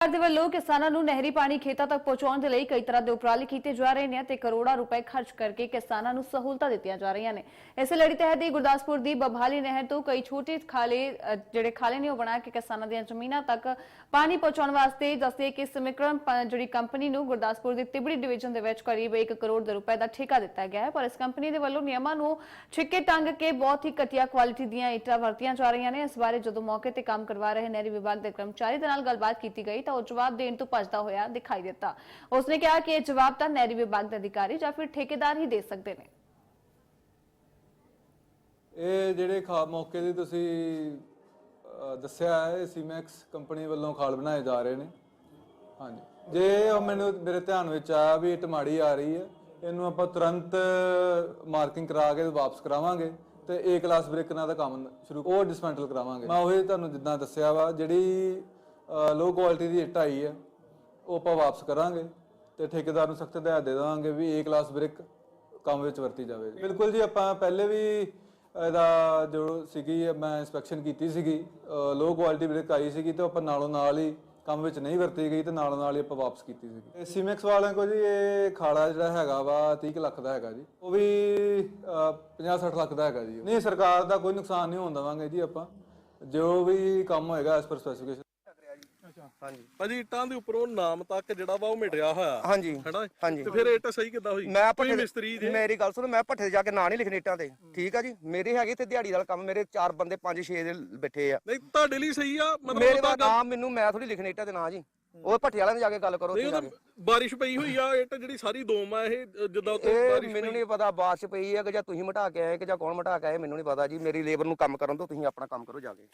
ਸਰਕਾਰ ਦੇ ਵੱਲੋਂ ਕਿਸਾਨਾਂ ਨੂੰ ਨਹਿਰੀ ਪਾਣੀ ਖੇਤਾਂ ਤੱਕ ਪਹੁੰਚਾਉਣ ਦੇ ਲਈ ਕਈ ਤਰ੍ਹਾਂ ਦੇ ਉਪਰਾਲੇ ਕੀਤੇ ਜਾ ਰਹੇ ਨੇ ਤੇ ਕਰੋੜਾਂ ਰੁਪਏ ਖਰਚ ਕਰਕੇ ਕਿਸਾਨਾਂ ਨੂੰ ਸਹੂਲਤਾਂ ਦਿੱਤੀਆਂ ਜਾ ਰਹੀਆਂ ਨੇ। ਇਸੇ ਲੜੀ ਤਹਿਤ ਹੀ ਗੁਰਦਾਸਪੁਰ ਦੀ ਬਬਹਾਲੀ ਨਹਿਰ ਤੋਂ ਕਈ ਛੋਟੇ ਖਾਲੇ ਅ, ਜਿਹੜੇ ਖਾਲੇ ਨੇ ਉਹ ਬਣਾ ਕੇ ਕਿਸਾਨਾਂ ਦੀਆਂ ਜ਼ਮੀਨਾਂ ਤੱਕ ਪਾਣੀ ਪਹੁੰਚਾਉਣ ਵਾਸਤੇ ਦੱਸਦੇ ਕਿ ਸਮਿਕਰਮ ਪ- ਜਿਹੜੀ ਕੰਪਨੀ ਨੂੰ ਗੁਰਦਾਸਪੁਰ ਦੀ ਤਿਬੜੀ ਡਿਵੀਜ਼ਨ ਦੇ ਵਿੱਚ ਕਰੀਬ 1 ਕਰੋੜ ਦੇ ਰੁਪਏ ਦਾ ਠੇਕਾ ਦਿੱਤਾ ਗਿਆ ਹੈ ਪਰ ਇਸ ਕੰਪਨੀ ਦੇ ਵੱਲੋਂ ਨਿਯਮਾਂ ਨੂੰ ਛਿੱਕੇ ਟੰਗ ਕੇ ਬਹੁਤ ਹੀ ਘਟੀਆ ਕੁਆਲਿਟੀ ਦੀਆਂ ਇੱਟਾਂ ਵਰਤੀਆਂ ਜਾ ਰਹੀਆਂ ਨੇ। ਇਸ ਬਾਰੇ ਜਦੋਂ ਮੌਕੇ ਤੇ ਕੰਮ ਕਰਵਾ ਰਹੇ ਨਹਿਰੀ ਵਿਭਾਗ ਦੇ ਕਰਮਚਾਰੀ ਦੇ ਨਾਲ ਗੱਲਬਾਤ ਕੀਤੀ ਗਈ ਤਾਂ ਉਹ ਜਵਾਬ ਦੇਣ ਤੋਂ ਭੱਜਦਾ ਹੋਇਆ ਦਿਖਾਈ ਦਿੱਤਾ। ਉਸਨੇ ਕਿਹਾ ਕਿ ਇਹ ਜਵਾਬ ਤਾਂ ਨਹਿਰੀ ਵਿਭਾਗ ਦੇ ਅਧਿਕਾਰੀ ਜਾਂ ਫਿਰ ਠੇਕੇਦਾਰ ਹੀ ਦੇ ਸਕਦੇ ਨੇ। ਇਹ ਜਿਹੜੇ ਖਾ ਮੌਕੇ ਦੀ ਤੁਸੀਂ ਅਹ, ਦੱਸਿਆ ਹੈ ਸੀਮੈਕਸ ਕੰਪਨੀ ਵੱਲੋਂ ਖਾਲ ਬਣਾਏ ਜਾ ਰਹੇ ਨੇ। ਹਾਂਜੀ। ਜੇ ਉਹ ਮੈਨੂੰ ਮੇਰੇ ਧਿਆਨ ਵਿੱਚ ਆਇਆ ਵੀ ਇਹ ਟਮਾੜੀ ਆ ਰਹੀ ਹੈ ਇਹਨੂੰ ਆਪਾਂ ਤੁਰੰਤ ਮਾਰਕਿੰਗ ਕਰਾ ਕੇ ਵਾਪਸ ਕਰਾਵਾਂਗੇ ਤੇ ਏ ਕਲਾਸ ਬ੍ਰੇਕ ਦਾ ਕੰਮ ਸ਼ੁਰੂ ਉਹ ਡਿਸਮੈਂਟਲ ਕਰਾਵਾਂਗੇ। ਮੈਂ ਉਹੀ ਤੁਹਾਨੂੰ ਜਿੱਦਾਂ ਦੱਸਿਆ ਵਾ ਜਿਹੜੀ ਲੋ ਕੁਆਲਿਟੀ ਦੀ ਇੱਟ ਆਈ ਹੈ, ਉਹ ਆਪਾਂ ਵਾਪਸ ਕਰਾਂਗੇ ਤੇ ਠੇਕੇਦਾਰ ਨੂੰ ਸਖਤ ਹਦਾਇਤ ਦੇ ਦੇਵਾਂਗੇ ਵੀ ਏ ਕਲਾਸ ਬ੍ਰਿਕ ਕੰਮ ਵਿੱਚ ਵਰਤੀ ਜਾਵੇ। ਬਿਲਕੁਲ ਜੀ, ਆਪਾਂ ਪਹਿਲੇ ਵੀ ਇਹਦਾ ਜੋ ਸੀਗੀ, ਮੈਂ ਇਨਸਪੈਕਸ਼ਨ ਕੀਤੀ ਸੀਗੀ ਲੋ ਕੁਆਲਿਟੀ ਬ੍ਰਿਕ ਆਈ ਸੀਗੀ ਤੇ ਆਪਾਂ ਨਾਲੋਂ ਨਾਲ ਹੀ ਕੰਮ ਵਿੱਚ ਨਹੀਂ ਵਰਤੀ ਗਈ ਤੇ ਨਾਲੋਂ ਨਾਲ ਹੀ ਆਪਾਂ ਵਾਪਸ ਕੀਤੀ ਸੀਗੀ। ਸੀਮੈਕਸ ਵਾਲਿਆਂ ਕੋ ਜੀ, ਇਹ ਖਾੜਾ ਜਿਹੜਾ ਹੈਗਾ ਵਾ 30 ਕੁ ਲੱਖ ਦਾ ਹੈਗਾ ਜੀ। ਉਹ ਵੀ 50-60 ਲੱਖ ਦਾ ਹੈਗਾ ਜੀ। ਨਹੀਂ, ਸਰਕਾਰ ਦਾ ਕੋਈ ਨੁਕਸਾਨ ਨਹੀਂ ਹੋਣ ਦੇਵਾਂਗੇ ਜੀ ਆਪਾਂ। ਜੋ ਵੀ ਕੰਮ ਹੋਏਗਾ ਐਸ ਪਰ ਸਪੈਸੀਫਿਕੇਸ਼ਨ ਹਾਂਜੀ। ਭਾਜੀ ਇੱਟਾਂ ਦੇ ਉੱਪਰੋਂ ਨਾਮ ਤੱਕ ਜਿਹੜਾ ਵਾ ਉਹ ਮਿਟਿਆ ਹੋਇਆ। ਹਾਂਜੀ। ਹੈਨਾ? ਹਾਂਜੀ। ਤੇ ਫਿਰ ਇੱਟ ਸਹੀ ਕਿੱਦਾਂ ਹੋਈ? ਮੈਂ ਭੱਠੇ ਮਿਸਤਰੀ ਦੇ ਮੇਰੀ ਗੱਲ ਸੁਣੋ ਮੈਂ ਭੱਠੇ ਜਾ ਕੇ ਨਾਂ ਨਹੀਂ ਲਿਖਣੇ ਇੱਟਾਂ ਤੇ। ਠੀਕ ਆ ਜੀ? ਮੇਰੇ ਹੈਗੇ ਇੱਥੇ ਦਿਹਾੜੀ ਦਾ ਕੰਮ ਮੇਰੇ ਚਾਰ ਬੰਦੇ ਪੰਜ ਛੇ ਦੇ ਬੈਠੇ ਆ। ਨਹੀਂ ਤੁਹਾਡੇ ਲਈ ਸਹੀ ਆ ਮਤਲਬ ਮੇਰੇ ਉਹਦਾ ਦਾ ਨਾਮ ਮੈਨੂੰ ਮੈਂ ਥੋੜੀ ਲਿਖਣੇ ਇੱਟਾਂ ਦੇ ਨਾਂ ਜੀ। ਉਹ ਭੱਠੇ ਵਾਲਿਆਂ ਨੇ ਜਾ ਕੇ ਗੱਲ ਕਰੋ ਨਹੀਂ ਉਹ ਬਾਰਿਸ਼ ਪਈ ਹੋਈ ਆ ਇੱਟ ਜਿਹੜੀ ਸਾਰੀ ਦੋਮ ਆ ਇਹ ਜਿੱਦਾਂ ਉੱਤੇ ਬਾਰਿਸ਼ ਮੈਨੂੰ ਨਹੀਂ ਪਤਾ ਬਾਰਿਸ਼ ਪਈ ਹੈ ਕਿ ਜਾਂ ਤੁਸੀਂ ਮਟਾ ਕੇ ਆਏ ਕਿ ਜਾਂ ਕੌਣ ਮਟਾ ਕੇ ਆਏ ਮੈਨੂੰ ਨਹੀਂ ਪਤਾ ਜੀ। ਮੇਰੀ ਲੇਬਰ ਨੂੰ ਕੰਮ ਕਰਨ ਤੋਂ ਤੁਸੀਂ ਆਪਣਾ ਕੰਮ ਕਰੋ ਜਾ ਕੇ।